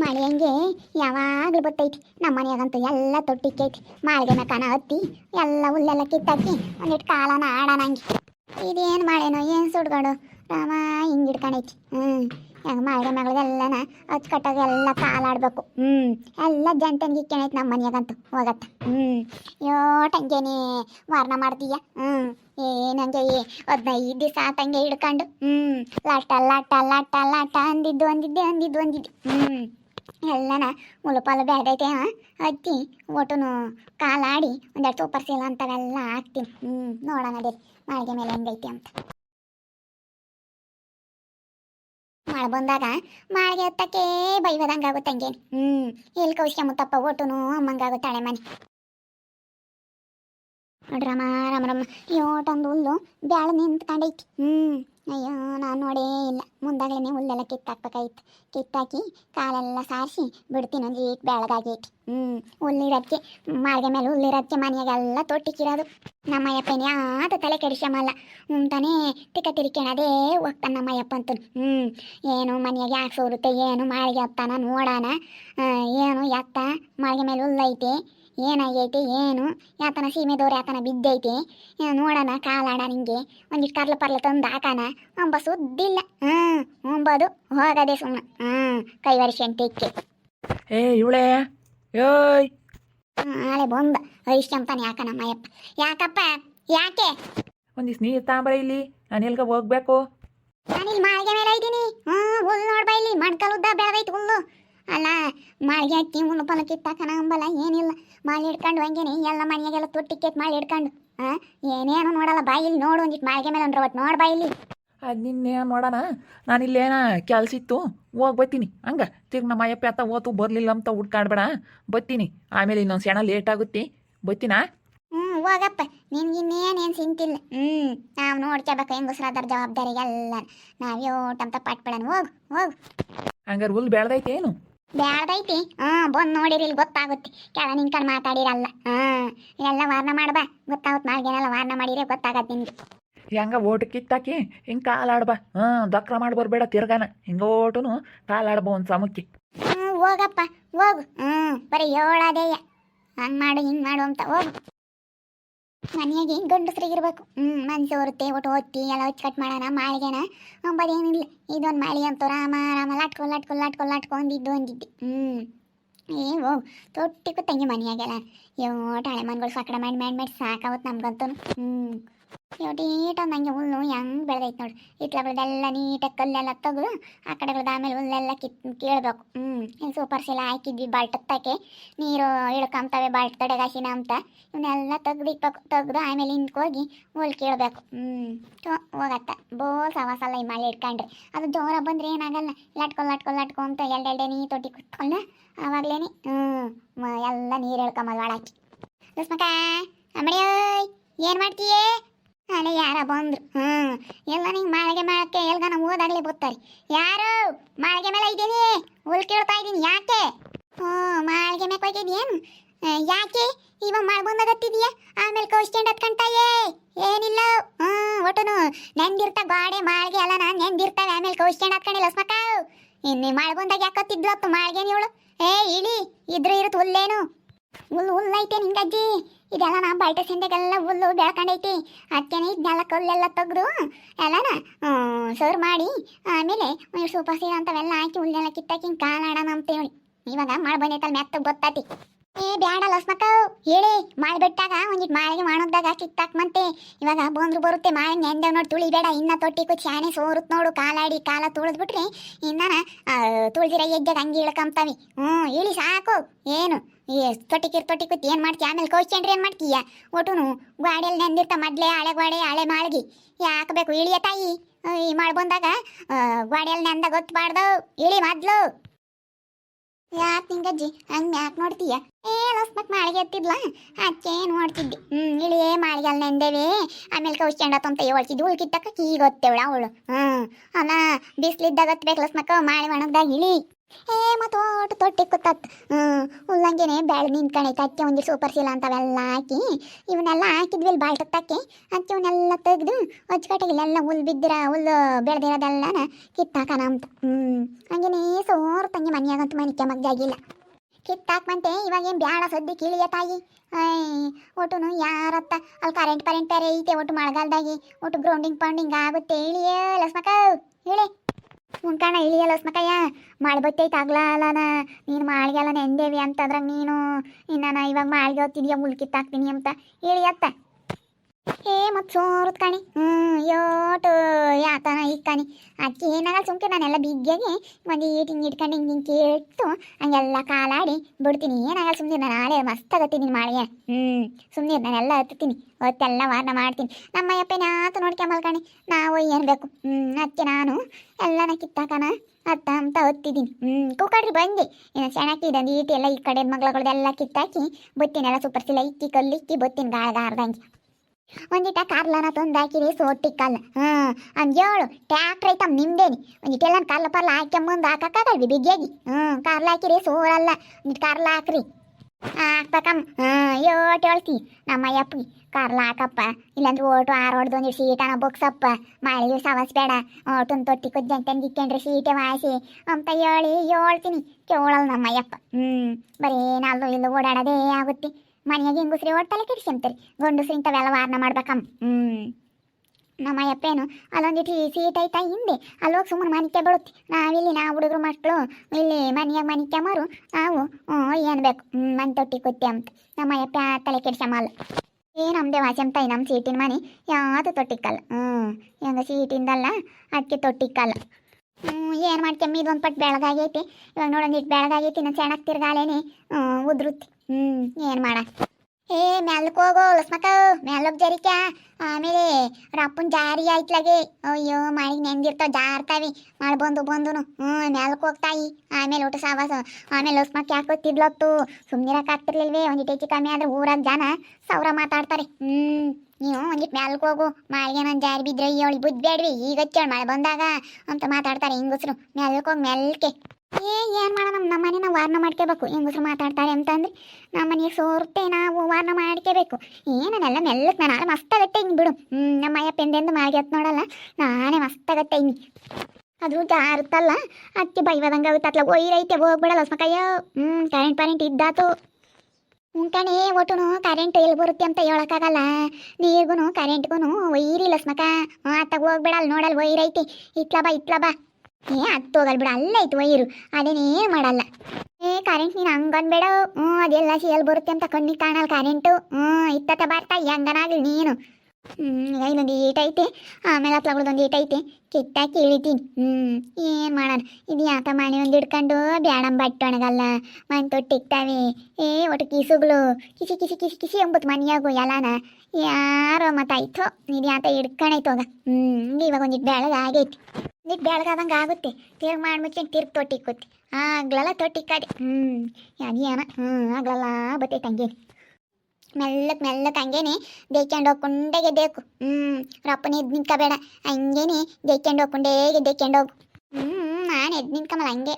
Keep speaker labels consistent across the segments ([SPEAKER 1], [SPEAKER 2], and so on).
[SPEAKER 1] ಮಳೆ ಹಂಗೆ ಯಾವಾಗಲೂ ಬರ್ತೈತಿ ನಮ್ಮ ಮನೆಯಾಗಂತೂ ಎಲ್ಲ ತೊಟ್ಟಿಕ್ಕೈತಿ ಮಾಳಿಗೆ ಮಕಾನ ಹತ್ತಿ, ಎಲ್ಲ ಹುಲ್ಲೆಲ್ಲ ಕಿತ್ತಾಕಿ ಒಂದಿಟ್ಟು ಕಾಲನ ಆಡೋಣ ಹಂಗೆ ಇದೇನು ಮಳೆನೋ, ಏನು ಸುಡ್ಗಾಡು? ರಾಮ ಹಿಂಗೆ ಹಿಡ್ಕೊಂಡೈತಿ ಹ್ಞೂ ಹೆಂಗೆ ಮಾಳಿಗೆ ಮಗಳಿಗೆಲ್ಲನ ಅಚ್ಚುಕಟ್ಟಾಗಿ ಎಲ್ಲ ಕಾಲಾಡಬೇಕು. ಹ್ಞೂ ಎಲ್ಲ ಜಂಟನ್ಗೆ ಗಿಕ್ಕಣೈತಿ ನಮ್ಮ ಮನೆಯಾಗಂತೂ. ಹೋಗತ್ತ. ಹ್ಞೂ ಯೋ ಟಂಗೇನೆ ವರ್ಣ ಮಾಡ್ತೀಯ? ಹ್ಞೂ ಏನಂಗೆ ಹದಿನೈದು ದಿವಸ ಆತಂಗೆ ಹಿಡ್ಕೊಂಡು. ಹ್ಞೂ ಲಾಟ ಲಾಟ ಲಾಟ ಲಾಟ ಅಂದಿದ್ದು, ಅಂದಿದ್ದೆ, ಅಂದಿದ್ದು ಅಂದಿದ್ದು. ಹ್ಞೂ ಎಲ್ಲನ ಮುಳುಪಾಲು ಬ್ಯಾಡೈತೆ ಹತ್ತಿ ಒಟ್ಟುನು ಕಾಲಾಡಿ ಒಂದೆರಡು ಸೂಪರ್ ಅಂತವೆಲ್ಲ ಹಾಕ್ತೀನಿ. ಹ್ಞೂ ನೋಡೋಣ ಅದೇ ಮಾಳಿಗೆ ಮೇಲೆ ಹೆಂಗೈತಿ ಅಂತ. ಮಳೆ ಬಂದಾಗ ಮಾಳಿಗೆ ಹತ್ತಕ್ಕೆ ಬೈವದಂಗಾಗುತ್ತೆ ಹಂಗೇನು. ಹ್ಞೂ ಇಲ್ಲಿ ಕೌಶ್ಯಮುತ್ತಪ್ಪ ಒಟ್ಟುನು ಅಮ್ಮಂಗಾಗುತ್ತಾಳೆ ಮನೆ. ನೋಡ್ರಮ್ಮ ರಾಮ ರಾಮ. ತಂದು ಹುಲ್ಲು. ಬ್ಯಾಳ ನಿಂತ್ಕೊಂಡೈತಿ. ಹ್ಞೂ ಅಯ್ಯೋ ನಾನು ನೋಡೇ ಇಲ್ಲ. ಮುಂದಾಗಲೇ ಹುಲ್ಲೆಲ್ಲ ಕಿತ್ತಾಕ್ಬೇಕಾಯ್ತು. ಕಿತ್ತಾಕಿ ಕಾಲೆಲ್ಲ ಸಾರಿಸಿ ಬಿಡ್ತೀನಿ ಒಂದು ಈಟ್ ಬೆಳಗಾಗೈತಿ ಹ್ಞೂ ಹುಲ್ಲಿರೋದಕ್ಕೆ ಮಾಳಿಗೆ ಮೇಲೆ ಹುಲ್ಲಿರೋದಕ್ಕೆ ಮನೆಯಾಗೆಲ್ಲ ತೊಟ್ಟಿಕ್ಕಿರೋದು. ನಮ್ಮ ಅಯ್ಯಪ್ಪನ ಯಾತ ತಲೆ ಕೆಡಿಸಮಲ್ಲ ಅಂತಾನೆ ತಿಕ್ಕ ತಿರ್ಕೊಂಡದೇ ಹೋಗ್ತಾನೆ ನಮ್ಮಯ್ಯಪ್ಪ ಅಂತ. ಹ್ಞೂ ಏನು ಮನೆಯಾಗೆ ಯಾಕೆ ಸೋರುತ್ತೆ ಏನು ಮಾಳಿಗೆ ಹತ್ತಾನ ನೋಡೋಣ ಆ, ಏನು ಎತ್ತ ಮಾಳಿಗೆ ಮೇಲೆ ಹುಲ್ಲೈತೆ. ಏನಾಗೈತೆ ಏನು? ಯಾತನ ಸೀಮೆದವ್ರು ಯಾತನ ಬಿದ್ದೈತೆ? ನೋಡೋಣ ಕಾಲಾಡ ನಿಂಗೆ. ಒಂದಿಷ್ಟು ಕರ್ಲ ಪರ್ಲ ತಂದು ಹಾಕೋಣ. ಅಂಬ ಸುದ್ದಿಲ್ಲ. ಹ್ಞೂ ಒಂಬದು ಹೋಗದೆ ಸುಮ್ಮನೆ ಹ್ಞೂ ಕೈವರ್ಷ ಇಕ್ಕೆ.
[SPEAKER 2] ಏ ಇವಳೆ? ಯೋಯ್
[SPEAKER 1] ನಾಳೆ ಬಂದ ಅಂತಾನೆ ಯಾಕನ ಮಯಪ್ಪ ಯಾಕಪ್ಪ? ಯಾಕೆ?
[SPEAKER 2] ಒಂದಿಷ್ಟು ನೀರು ತಾಂಬರ ಇಲ್ಲಿ. ನಾನು ಎಲ್ಗ ಹೋಗ್ಬೇಕು?
[SPEAKER 1] ನಾನಿಲ್ಲಿ ಮಾಳಿಗೆ ಮೇಲೆ ಇದ್ದೀನಿ. ಹ್ಞೂ ಹುಲ್ಲು ನೋಡ್ಬಾ ಇಲ್ಲಿ. ಮಣ್ಕಲ್ ಉದ್ದ ಬೆಳೆದೈತೆ ಹುಲ್ಲು. ಅಲ್ಲ ಮಾಳಿಗೆ ಹಾಕಿ ಮುಂದೆ ಪಲಕ್ಕೆ ತಕನ ಅಂಬಲ್ಲ ಏನಿಲ್ಲ. ಮಾಳಿ ಹಿಡ್ಕೊಂಡು ಹಂಗೇನೆ ಎಲ್ಲ ಮನೆಯಾಗೆಲ್ಲ ತೊಟ್ಟಿಕ್ಕೈತೆ ಮಾಳಿ ಹಿಡ್ಕೊಂಡು. ಹಾಂ ಏನೇನು ನೋಡಲ್ಲ ಬಾಯಿ ಇಲ್ಲಿ ನೋಡು ಒಂದಿಟ್ಟು ಮಾಳಿಗೆ ಮೇಲೆ ಅಂದ್ರೆ ಒಟ್ಟು ನೋಡ್ ಇಲ್ಲಿ
[SPEAKER 2] ಅದು ನಿನ್ನೆ ನೋಡೋಣ ನಾನು ಇಲ್ಲೇನ ಕೆಲಸ ಇತ್ತು ಹೋಗಿ ಬತ್ತೀನಿ. ಹಂಗೆ ತಿರ್ಗಿ ನಮ್ಮ ಅಯ್ಯಪ್ಪ ಅತ್ತ ಓತು ಬರಲಿಲ್ಲ ಅಂತ ಹುಡ್ಕಾಡ್ಬೇಡ. ಬತ್ತೀನಿ. ಆಮೇಲೆ ಇನ್ನೊಂದು ಸೆಣ ಲೇಟ್ ಆಗುತ್ತೆ. ಬತ್ತೀನಾ?
[SPEAKER 1] ಹ್ಞೂ ಹೋಗಪ್ಪ. ನಿನ್ಗಿನ್ನೇನೇನು ಸಿಂತಿಲ್ಲ ಹ್ಞೂ ನಾವು ನೋಡ್ಕೋಬೇಕು ಹೆಂಗಸ್ರಾದರ ಜವಾಬ್ದಾರಿ ಎಲ್ಲ ನಾವು ಯೋಟಂತ ಪಟ್ಬಿಡೋಣ ಹೋಗು ಹೋಗು.
[SPEAKER 2] ಹಂಗಾರೆ ಹುಲ್ ಬೆಳ್ದೈತೆ ಏನು
[SPEAKER 1] ಬ್ಯಾಡ್ದೈತಿ? ಹಾ ಬಂದು ನೋಡಿರಿ ಇಲ್ಲಿ ಗೊತ್ತಾಗುತ್ತೆ. ಕೆಳ ನಿಂತ್ಕೊಂಡು ಮಾತಾಡಿರಲ್ಲ. ಹಾ ಎಲ್ಲ ವಾರ್ನ ಮಾಡ್ಬಾ ಗೊತ್ತಾಗುತ್ತೆ ನಾಳೆಗೇನೆಲ್ಲ ವಾರ್ನ ಮಾಡಿದ್ರೆ ಗೊತ್ತಾಗತ್ತೆ ನಿಮ್ಗೆ
[SPEAKER 2] ಹೆಂಗ ಓಟು ಕಿತ್ತಾಕಿ ಹಿಂಗೆ ಕಾಲಾಡ್ಬಾ ಹಾ ದಕ್ರ ಮಾಡಿ ಬರಬೇಡ ತಿರ್ಗಾನ. ಹಿಂಗೆ ಓಟುನು ಕಾಲಾಡ್ಬ ಒಂದು ಸಮಕ್ಕೆ.
[SPEAKER 1] ಹೋಗಪ್ಪ ಹೋಗು. ಹ್ಞೂ ಬರೀ ಏಳಾದೇಯ ಹಂಗೆ ಮಾಡು ಹಿಂಗೆ ಮಾಡು ಅಂತ ಹೋಗು. ಮನೆಯಾಗೆ ಗಂಡಸ್ರಿಗಿರ್ಬೇಕು. ಹ್ಮ್, ಮನ್ಸು ಹೊರುತ್ತೆ ಒಟ್ಟು ಹೊತ್ತಿ ಎಲ್ಲ ಹೊಚ್ಚ ಕಟ್ ಮಾಡೋಣ, ಮಾಳಿಗೆನ. ಅಂಬದೇನಿಲ್ಲ ಇದೊಂದು ಮಾಳಿ ಅಂತ Rama Rama, Latko Latko Latko Latko ಅಂದಿದ್ದು ಹ್ಞೂ ಏ, ಓ ತೊಟ್ಟಿಕ್ಕು ತಂಗಿ ಮನೆಯಾಗೆಲ್ಲ. ಯೋಟ ಹಳೆ ಮನ್ಗಳು ಸಕಡ ಮಾಡಿ ಮಾಡಿ ಮಾಡಿ ಸಾಕಾವತ್ತು ನಮ್ಗಂತೂ ಹ್ಞೂ ಯೋಟೀಟ ನಂಗೆ ಹುಲ್ಲು ಹೆಂಗೆ ಬೆಳೆದೈತೆ ನೋಡಿ. ಇಟ್ಲಗಳದೆಲ್ಲ ನೀಟಾಗಿ ಕಲ್ಲೆಲ್ಲ ತೆಗೆದು ಆ ಕಡೆಗಳದ್ದು ಆಮೇಲೆ ಹುಲ್ಲೆಲ್ಲ ಕಿತ್ ಕೀಳ್ಬೇಕು. ಹ್ಞೂ ಸೂಪರ್ ಸೀಲ ಹಾಕಿದ್ವಿ ಬಾಲ್ಟತ್ತಕ್ಕೆ ನೀರು ಇಳ್ಕೊಂತವೆ ಬಾಲ್ಟ್ ತಡೆಗೆ ಹಸಿನ ಅಂತ. ಇವನ್ನೆಲ್ಲ ತೆಗ್ದು ಇಕ್ಬೇಕು, ತೆಗ್ದು ಆಮೇಲೆ ಹಿಂದ್ಕೋಗಿ ಹುಲ್ ಕೀಳ್ಬೇಕು. ಹ್ಞೂ ಹೋಗತ್ತ. ಬೋಲ್ ಸವಾಸಲ್ಲ ಈ ಮಳೆ ಇಟ್ಕೊಂಡ್ರೆ. ಅದು ಜೋರ ಬಂದ್ರೆ ಏನಾಗಲ್ಲ. ಲಟ್ಕೊ ಲಟ್ಕೊ ಲಟ್ಕೊ ಅಂತ ನೀ ತೊಟ್ಟಿ ಕುತ್ಕೊಂಡ ಆವಾಗ್ಲೇನೆ ಹ್ಞೂ ಎಲ್ಲ ನೀರು ಇಳ್ಕೊಂಬಲ್ವಾಳಾಕಿ ಲಸ್ಮಕ ಅಮ್ಮಡಿಯೋಯ್ ಏನು ಮಾಡ್ತೀಯೇ? ಅಲ್ಲೇ ಯಾರ ಬಂದ್ರು? ಹ್ಮ್. ಎಲ್ಲ ನಿಂಗೆ ಮಾಳಿಗೆ ಮಾಡಕ್ಕೆ ಎಲ್ಗನ ಓದಾಗ್ಲಿ ಬರ್ತಾರೆ ಯಾರು? ಮಾಳಿಗೆ ಮೇಲೆ ಇದ್ದೀನಿ. ಉಲ್ ಕೇಳ್ತಾ ಇದ್ದೀನಿ. ಯಾಕೆ? ಹ್ಮ್, ಮಾಳಿಗೆ ಮೇಲೆ ಹೋಗಿದ್ಯೇನು ಯಾಕೆ? ಇವಾಗ ಮಾಡಿ ಬಂದಾಗತ್ತಿದ್ಯಾ? ಆಮೇಲೆ ಕೌಶ್ಕೆಂಡ್ ಹತ್ಕೊಂತಾಯೇ ಏನಿಲ್ಲ. ಹ್ಮ್, ಒಟ್ಟನು ನೆಂದಿರ್ತ ಗಾಡೆ, ಮಾಳಿಗೆ ಅಲ್ಲ ನಾನು ನೆಂದಿರ್ತಾವೆ ಆಮೇಲೆ ಕೌಶ್ಕೆಂಡ್ ಹತ್ಕೊಂಡಿಲ್ಲ ಸ್ಮಕಾವ್ ಇನ್ನಿ ಮಾಡಿ ಬಂದಾಗ ಯಾಕತ್ತಿದ್ಲತ್ತು ಮಾಳಿಗೆ ನೀವಳು ಏ, ಇಳಿ, ಇದ್ರು ಇರುತ್ತ ಹುಲ್ಲೇನು? ಹುಲ್ಲು ಐತೆ ನಿಂಗಜ್ಜಿ. ಇದೆಲ್ಲ ನಾ ಬಲ್ಟೆ ಸಂದೆಗೆಲ್ಲ ಹುಲ್ಲು ಬೆಳ್ಕೊಂಡೈತಿ. ಅದಕ್ಕೇನೆ ಇದನ್ನೆಲ್ಲ ಕಲ್ಲೆಲ್ಲ ತೆಗೆದು ಎಲ್ಲನ ಸರ್ ಮಾಡಿ, ಆಮೇಲೆ ಸೂಪರ್ ಸೀರ್ ಅಂತವೆಲ್ಲ ಹಾಕಿ ಹುಲ್ಲೆಲ್ಲ ಕಿತ್ತಾಕಿ ಹಿಂಗೆ ಅಂತ ಅಂತೇಳಿ ಇವಾಗ ಮಾಡಿ ಬಂದೈತಲ್ಲ ಮೆತ್ತಗೆ ಗೊತ್ತಾತಿ. ಏ ಬ್ಯಾಡ ಲಸ್ಮಕ್ಕ. ಹೇಳಿ ಮಾಡಿಬಿಟ್ಟಾಗ ಒಂದಿಟ್ಟು ಮಾಳಿಗೆ ಮಾಡೋದಾಗ ಕಿತ್ತಾಕ್ ಮಂತೆ. ಇವಾಗ ಬಂದ್ರು ಬರುತ್ತೆ ಮಾಡಿ ನೆಂದೇವ್ ನೋಡಿ ತುಳಿಬೇಡ ಇನ್ನ ತೊಟ್ಟಿ ಕುಚ್ಚಿ ಆನೆ ಸೋರುತ್ ನೋಡು, ಕಾಲಾಡಿ ಕಾಲ ತುಳಿದ್ಬಿಟ್ರೆ ಇನ್ನನ ತುಳಿದಿರ ಎಜ್ಜಾಗ ಹಂಗೆ ಇಳ್ಕಂತಾವಿ ಹ್ಞೂ, ಇಳಿ ಸಾಕು, ಏನು? ಈ ತೊಟ್ಟಿಕಿರ್ ತೊಟ್ಟಿಕುತ್ ಏನು ಮಾಡ್ತೀಯ ಆಮೇಲೆ ಕೌಶ್ಚಂಡ್ರಿ ಏನು ಮಾಡ್ತೀಯ? ಒಟ್ಟುನು ಗಾಡಿಯಲ್ಲಿ ನೆಂದಿರ್ತ ಮೊದ್ಲೇ ಹಳೆ ಗಾಡಿ ಹಳೆ ಮಾಳ್ಗಿ. ಯಾಕಬೇಕು ಇಳಿಯ ತಾಯಿ? ಈ ಮಾಡಿ ಬಂದಾಗ ಗಾಡಿಯಲ್ಲಿ ನೆಂದ ಗೊತ್ತಬಾರ್ದು ಇಳಿ ಮೊದ್ಲು. ನಿಂಗಜ್ಜಿ ಹಂಗೆ ಯಾಕೆ ನೋಡ್ತೀಯ? ಏ ಲಸ್ಮಕ್ ಮಾಳಿಗೆ ಎತ್ತಿದ್ಲ? ಅದಕ್ಕೆ ನೋಡ್ತಿದ್ದೆ ಹ್ಞೂ ಇಳಿಯೇ ಮಾಳಿಗೆಲ್ಲಿ ನೆಂದೇವಿ ಆಮೇಲೆ ಕೌಶ್ಚಂಡತ್ತಂತ ಹೇಳ್ತಿದ್ವಿ ಉಳ್ಕಿತ್ತಕ್ಕ ಕೀ ಗೊತ್ತೇವಳ ಅವಳು. ಹ್ಞೂ ಅಲ್ಲ, ಬಿಸ್ಲಿದ್ದಾಗ ಹತ್ಬೇಕು ಲಸ್ಮಕ್ಕ ಮಾಳಿ ಒಣಗ್ದಾಗ ಇಳಿ. ಏ ಮತ್ತು ಒಟ್ಟು ತೊಟ್ಟಿ ಕೂತತ್ ಹ್ಞೂ ಉಲ್ಲಂಗೆನೆ ಬೆಳೆ ನಿಂತ್ಕೊಂಡೈತೆ ಅಕ್ಕಿ ಒಂದು ಸೂಪರ್ ಸೀಲ ಅಂತವೆಲ್ಲ ಹಾಕಿ. ಇವನ್ನೆಲ್ಲ ಹಾಕಿದ್ವಿ ಇಲ್ಲಿ ಬಾಳ್ಟಕ್ಕೆ ಅಕ್ಕಿ ಇವನ್ನೆಲ್ಲ ತೆಗೆದು ಹೊಚ್ಕಟ್ಟಿಗೆಲ್ಲ ಹುಲ್ ಬಿದ್ದಿರ ಹುಲ್ಲು ಬೆಳೆದಿರೋದೆಲ್ಲನ ಕಿತ್ತಾಕನ ಅಂತ. ಹ್ಞೂ ಹಂಗೇನೇ ಸೋರು ತಂಗಿ ಮನೆಯಾಗಂತೂ ಮನಿಕೆ ಮಗ್ಗಾಗಿಲ್ಲ ಕಿತ್ತಾಕ್ಮಂತೆ ಇವಾಗ ಏನು ಬ್ಯಾಡ ಸದ್ದಿ ಕೀಳಿಯ ತಾಯಿ? ಒಟ್ಟುನು ಯಾರತ್ತ? ಅಲ್ಲಿ ಕರೆಂಟ್ ಪರೆಂಟ್ ಬೇರೆ ಐತೆ ಒಟ್ಟು ಮಳೆಗಾಲದಾಗಿ. ಒಟ್ಟು ಗ್ರೌಂಡಿಂಗ್ ಪೌಂಡಿಂಗ್ ಆಗುತ್ತೆ. ಇಳಿಯ ಲಸ್ಮಕ ಹೇಳಿ ಮುಂಕಾಣ ಇಳಿಯ ಲಸ್ಮಕಯ್ಯ. ಮಳೆ ಬತ್ತೈತೆ ಆಗ್ಲನ ನೀನು ಮಾಳಿಗೆಲ್ಲ ನೆಂದೇವಿ ಅಂತಂದ್ರೆ ನೀನು. ಇನ್ನ ಇವಾಗ ಮಾಳಿಗೆ ಹೋಗ್ತಿದ್ಯಾ ಮುಲ್ ಕಿತ್ತಾಕ್ತೀನಿ ಅಂತ. ಇಳಿಯತ್ತ ಏ, ಮತ್ತು ಸೋರುತ್ ಕಾಣಿ. ಹ್ಞೂ ಯೋಟು, ಯಾತನ ಈಗ ಕಾಣಿ. ಅದಕ್ಕೆ ಏನಾಗಲ್ಲ ಸುಮ್ಕೆ ನಾನೆಲ್ಲ ಬಿಗ್ಗೆಗೆ ಒಂದು ಈಟ್ ಹಿಂಗೆ ಇಟ್ಕೊಂಡು ಹಿಂಗೆ ಹಿಂಗೆ ಕೇಳ್ತು. ಹಂಗೆಲ್ಲ ಕಾಲಾಡಿ ಬಿಡ್ತೀನಿ. ಏನಾಗಲ್ಲ ಸುಮ್ಮನೆ ನಾನು ನಾಳೆ ಮಸ್ತ್ ಆಗತ್ತೀನಿ ಮಾಳಿಗೆ. ಹ್ಞೂ ಸುಮ್ಮನೆ ನಾನೆಲ್ಲ ಹತ್ತೀನಿ. ಹೊತ್ತೆಲ್ಲ ವಾರನ ಮಾಡ್ತೀನಿ. ನಮ್ಮ ಅಪ್ಪನ ಆತು ನೋಡ್ಕೊಂಬಲ್ಕಣಿ ನಾವು ಏನು ಬೇಕು? ಹ್ಞೂ ಅದಕ್ಕೆ ನಾನು. ಎಲ್ಲನ ಕಿತ್ತಾಕನ ಅತ್ತ ಅಂತ ಹೊತ್ತಿದ್ದೀನಿ ಹ್ಞೂ ಕೂಕಾಡ್ರಿ ಬಂದು. ಚೆನ್ನಾಗಿ ಇದೊಂದು ಈಟಿ ಎಲ್ಲ ಈ ಕಡೆ ಮಗಳಗಳ್ದೆಲ್ಲ ಕಿತ್ತಾಕಿ ಬೊತ್ತಿನೆಲ್ಲ ಸೂಪರ್ ಸಿಲ್ಲ ಇಕ್ಕಿ ಕಲ್ಲಿಕ್ಕಿ ಬೊತ್ತಿನ. ಗಾಳಗಾರ್ದಂಗೆ ಒಂದಿಟ ಕಾರ್ಲನ ತಂದು ಹಾಕಿರಿ ಸೋಟಿ ಕಲ್ಲ ಹಾಂ ಅಂಜೇಳು ಟ್ಯಾಕ್ಟ್ರ್ ಐತಮ್ ನಿಮ್ದೇನಿ. ಒಂದಿಟ್ಟು ಎಲ್ಲ ಕಲ್ಲ ಪರ್ಲ ಹಾಕ್ಯಂಬಂದು ಹಾಕಕ್ಕಾಗಲ್ವಿ ಬಿಗ್ಗೆಗಿ ಹ್ಞೂ ಕಾರ್ಲ ಹಾಕಿರಿ, ಸೋರಲ್ಲ. ಒಂದಿಟ್ಟು ಕಾರ್ಲ ಹಾಕ್ರಿ. ಹಾಕ್ಬೇಕಮ್ಮ ಹ್ಞೂ ಯೋಟ್ ಹೇಳ್ತಿ ನಮ್ಮ ಅಯ್ಯಪ್ಪಿ ಕಾರ್ಲ ಹಾಕಪ್ಪ, ಇಲ್ಲಾಂದ್ರೆ ಓಟು ಆರು ಹೊಡೆದು ಒಂದಿಟ್ಟು ಸೀಟನ ಬೊಕ್ಸಪ್ಪ. ಮಾಡಿದ್ವಿ ಸವಸ್ ಬೇಡ. ಓಟನ್ ತೊಟ್ಟಿ ಕೊಜ್ಜಂಟನ್ ಗಿಕ್ಕಂಡ್ರೆ ಸೀಟೆ ವಾಸಿ. ಅಂತ ಹೇಳಿ ಹೇಳ್ತೀನಿ. ಕೇಳಲ್ಲ ನಮ್ಮ ಅಯ್ಯಪ್ಪ. ಹ್ಞೂ ಬರೀ ನಾಲ್ದು ಇಲ್ಲೂ ಓಡಾಡೋದೇ ಆಗುತ್ತೆ. ಮನೆಯಾಗ ಹೆಂಗಸ್ರಿ ಒಟ್ಟು ತಲೆ ಕೆಡ್ಸ್ಕೊಂತಾರೆ ಗಂಡಸ್ರಿ ಇಂಥವೆಲ್ಲ ವಾರನ ಮಾಡ್ಬೇಕಮ್ಮ. ಹ್ಞೂ ನಮ್ಮ ಅಪ್ಪೇನು ಅಲ್ಲೊಂದಿಟ್ಟು ಸೀಟ್ ಐತಾ ಹಿಂದೆ? ಅಲ್ಲಿ ಹೋಗಿ ಸುಮ್ಮನೆ ಮನಿಕೆ ಬಿಡುತ್ತೆ ನಾವಿಲ್ಲಿ ನಾವು ಹುಡುಗರು ಮಕ್ಕಳು ಇಲ್ಲಿ ಮನೆಯಾಗ ಮನಿಕೆ ಮರು, ನಾವು ಏನು ಬೇಕು? ಮನೆ ತೊಟ್ಟಿ ಕೊತ್ತೆ ಅಂತ. ನಮ್ಮ ಅಪ್ಪ ತಲೆ ಕೆಡ್ಸಮಲ್ಲ ಏ ನಮ್ಮದೇ ಅಂತ ನಮ್ಮ ಸೀಟಿನ ಮನೆ. ಯಾವುದು ತೊಟ್ಟಿಕ್ಕಲ್ಲ ಹ್ಞೂ, ಹೆಂಗ ಸೀಟಿಂದಲ್ಲ ಅದಕ್ಕೆ ತೊಟ್ಟಿಕ್ಕಲ್ಲ ಏನು ಮಾಡ್ಕೆಮ್ಮಿ ಇದೊಂದು ಪಟ್ಟು ಬೆಳಗಾಗೈತಿ. ಇವಾಗ ನೋಡೊಂದಿಟ್ಟು ಬೆಳಗಾಗೈತಿ ನಾನು ಚೆನ್ನಾಗಿ ತಿರ್ಗಾಲೇನೆ. ಉದ್ರುತ್ತಿ ಹ್ಮ್, ಏನು ಮಾಡ? ಏ, ಮ್ಯಾಲಕ್ ಹೋಗೋ ಲಸ್ಮಕ ಮ್ಯಾಲೋಗ್ ಜರಿಕ ಆಮೇಲೆ ರಪ್ಪನ್ ಜಾರಿ ಆಯ್ತ್ಲಾಗೆ ಅಯ್ಯೋ ಮಳೆಗೆ ನೆಂದಿರ್ತಾವ ಜಾರ್ತಾವಿ. ಮಾಡಿ ಬಂದು, ಬಂದುನು. ಹ್ಞೂ ಮ್ಯಾಲಕ್ ಹೋಗ್ತಾಯಿ. ಆಮೇಲೆ ಊಟ ಸಾವಾಸ. ಆಮೇಲೆ ಲಸ್ಮಕ್ ಯಾಕೆ ಗೊತ್ತಿದ್ಲತ್ತು ಸುಮ್ಮನಿರಕ್ಕೆ ಆಗ್ತಿರ್ಲಿಲ್ವೇ? ಒಂದಿಟ್ಟು ಕಮ್ಮಿ ಆದ್ರೆ ಊರಾಗ ಜನ ಸೌರ ಮಾತಾಡ್ತಾರೆ. ಹ್ಞೂ ನೀವು ಒಂದಿಟ್ಟು ಮ್ಯಾಲಕ್ ಹೋಗು. ಮಾಳಿಗೆ ನಾನು ಜಾರಿ ಬಿದ್ರೆ ಅಯ್ಯೋಳಿ ಬುದ್ಬೇಡ್ವಿ ಈಗ ಹಚ್ಚೇಳು ಮಳೆ ಬಂದಾಗ ಅಂತ ಮಾತಾಡ್ತಾರೆ ಹೆಂಗಸ್ರು. ಮ್ಯಾಲಕ್ ಹೋಗಿ ಮೆಲ್ಕೆ ಏ, ಏನು ಮಾಡೋಣ ನಮ್ಮ ಮನೆ ನಾವು ವಾರ್ನ ಮಾಡ್ಕೋಬೇಕು. ಹೆಂಗಸ್ರು ಮಾತಾಡ್ತಾರೆ ಅಂತಂದ್ರೆ ನಮ್ಮ ಮನೆಗೆ ಸೋರುತ್ತೆ ನಾವು ವಾರ್ನ ಮಾಡ್ಕೋಬೇಕು. ಏನನ್ನೆಲ್ಲ ಮೆಲ್ಲಕ್ಕೆ ನಾನು ಮಸ್ತಾಗತ್ತೆ ಹಿಂಗೆ ಬಿಡು. ಹ್ಞೂ ನಮ್ಮ ಅಯ್ಯಪ್ಪ ಎಂದೆಂದು ಮಾಡಿ ಹತ್ತು ನೋಡಲ್ಲ. ನಾನೇ ಮಸ್ತಾಗತ್ತೆ ಹಿಂಗೆ ಅದು ಜಾರುತ್ತಲ್ಲ ಅದಕ್ಕೆ ಬೈವಾದಂಗೆ ಆಗುತ್ತೆ ಅತ್ಲ ಒಯ್ರೈತೆ, ಹೋಗ್ಬಿಡಲ್ಲ. ಸ್ಮಕಯ್ಯ ಹ್ಞೂ ಕರೆಂಟ್ ಪರೆಂಟ್ ಇದ್ದಾತು. ಉಂಟಣೆ ಒಟ್ಟುನು ಕರೆಂಟ್ ಎಲ್ಲಿ ಬರುತ್ತೆ ಅಂತ ಹೇಳೋಕ್ಕಾಗಲ್ಲ. ನೀರ್ಗುನು ಕರೆಂಟ್ಗುನು ಇಲ್ಲ ಸ್ಮಕ ಹ್ಞೂ ಅತ್ತ ಹೋಗ್ಬಿಡಲ್ಲ ನೋಡಲ್ಲ ವೈರ್ ಐತಿ. ಇತ್ಲಬ ಬಾ ಏ ಹತ್ತು ಹೋಗಲ್ ಬಿಡ, ಅಲ್ಲ ವೈರು. ಅದೇನೇ ಮಾಡಲ್ಲ. ಏ ಕರೆಂಟ್ ನೀನು ಹಂಗನ್ಬೇಡ ಹ್ಞೂ ಅದೆಲ್ಲ ಸಿಯಲ್ ಬರುತ್ತೆ ಅಂತ ಕಣ್ಣಿಗೆ ಕಾಣಲ್ಲ ಕರೆಂಟು ಹ್ಞೂ ಇತ್ತತ್ತ ಬರ್ತಾ ಹೆಂಗನಾಗ್ಲಿ ನೀನು. ಹ್ಞೂ ಇನ್ನೊಂದು ಏಟ್ ಐತೆ. ಆಮೇಲೆ ಹತ್ಲಗಳದೊಂದು ಏಟ್ ಐತೆ. ಕಿತ್ತಾಕಿ ಇಳಿತೀನಿ ಹ್ಞೂ ಏನು ಮಾಡೋಣ? ಇದು ಯಾತ ಮನೆ ಒಂದು ಹಿಡ್ಕೊಂಡು ಬ್ಯಾಡಂ ಬಟ್ಟು ಒಣಗಲ್ಲ. ಮನೆ ತೊಟ್ಟಿಕ್ತಾವೆ. ಏ, ಒಟ್ಟು ಕಿಸುಗಳು. ಕಿಸಿ ಕಿಸಿ ಕಿಸಿ ಕಿಸಿ ಎಂಬತ್ತು ಮನೆಯಾಗು ಎಲ್ಲಾನ ಯಾರೋ ಮತ್ತಾಯ್ತೋ ಇದು ಯಾತ ಹಿಡ್ಕೊಂಡೈತೋಗ ಹ್ಞೂ ಇವಾಗ ಒಂದಿಟ್ಟು ಬೆಳಗ್ಗೆ ಆಗೈತಿ. ಒಂದಿಟ್ಟು ಬೆಳಗಾದಂಗೆ ಆಗುತ್ತೆ. ತಿರ್ಗಿ ಮಾಡ್ಬಿಟ್ಟು ತಿರ್ಗಿ ತೊಟ್ಟಿಕ್ಕುತ್ತೆ ಆಗ್ಲಲ್ಲ ತೊಟ್ಟಿಕ್ಕಾಡಿ ಹ್ಞೂ ಅದೇನ ಹ್ಞೂ ಆಗ್ಲಲ್ಲ ಬತ್ತೈತೆ ಹಂಗೇನೆ ಮೆಲ್ಲಕ್ಕೆ ಮೆಲ್ಲಕ್ಕೆ ಹಂಗೇನೆ ದೇಕೊಂಡು ಹೋಗ್ಕೊಂಡೇ ಗೆದ್ದೇಕು ಹ್ಞೂ ರಪ್ಪನ ಎದ್ದು ನಿಂತ್ಕೋಬೇಡ. ಹಂಗೇನೆ ದೇಕೊಂಡು ಹೋಗ್ಕೊಂಡೇ ಗೆದ್ದೇಕೊಂಡು ಹೋಗು. ಹ್ಞೂ ನಾನು ಎದ್ದು ನಿಂತ್ಕೊಂಬಲ್ಲ ಹಂಗೆ.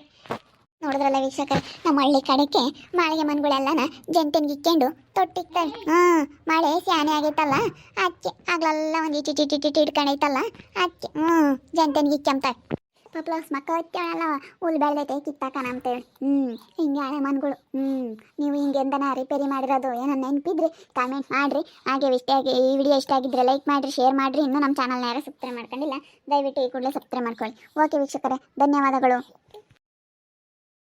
[SPEAKER 1] ನೋಡಿದ್ರಲ್ಲ ವೀಕ್ಷಕರೇ, ನಮ್ಮ ಹಳ್ಳಿ ಕಡೆಗೆ ಮಾಳಿಗೆ ಮನ್ಗಳೆಲ್ಲನ ಜಂಟನ್ ಇಕ್ಕೊಂಡು ತೊಟ್ಟಿಕ್ತಾರೆ ಹಾಂ ಮಳೆ ಸ್ಯಾನೆ ಆಗೈತಲ್ಲ ಅದಕ್ಕೆ ಆಗ್ಲೆಲ್ಲ ಒಂದು ಇಟ್ಟಿ ಟಿಟಿ ಟಿಟಿ ಹಿಡ್ಕೊಂಡೈತಲ್ಲ ಅದಕ್ಕೆ ಹ್ಞೂ ಜಂಟನ್ ಗಿಕ್ಕಂತಾರೆ ಪ್ಲಸ್ ಮಕ್ಕ ಹತ್ತೇಳಲ್ಲ ಹುಲ್ ಬೆಳ್ದೈತೆ, ಕಿತ್ತಾಕನ ಅಂತೇಳಿ ಹ್ಞೂ ಹಿಂಗೆ ಹಳೆ ಮನ್ಗಳು. ಹ್ಞೂ ನೀವು ಹಿಂಗೆಂದನ ರಿಪೇರಿ ಮಾಡಿರೋದು ಏನೋ ನೆನಪಿದ್ರಿ? ಕಾಮೆಂಟ್ ಮಾಡಿರಿ. ಹಾಗೆ ಇಷ್ಟ ಆಗಿ ಈ ವಿಡಿಯೋ ಇಷ್ಟ ಆಗಿದ್ರೆ ಲೈಕ್ ಮಾಡಿರಿ ಶೇರ್ ಮಾಡಿರಿ. ಇನ್ನೂ ನಮ್ಮ ಚಾನಲ್ನ ಯಾರು ಸಬ್ಸ್ಕ್ರೈಬ್ ಮಾಡ್ಕೊಂಡಿಲ್ಲ, ದಯವಿಟ್ಟು ಈ ಕೂಡಲೇ ಸಬ್ಸ್ಕ್ರೈಬ್ ಮಾಡ್ಕೊಳ್ಳಿ. ಓಕೆ ವೀಕ್ಷಕರೇ, ಧನ್ಯವಾದಗಳು.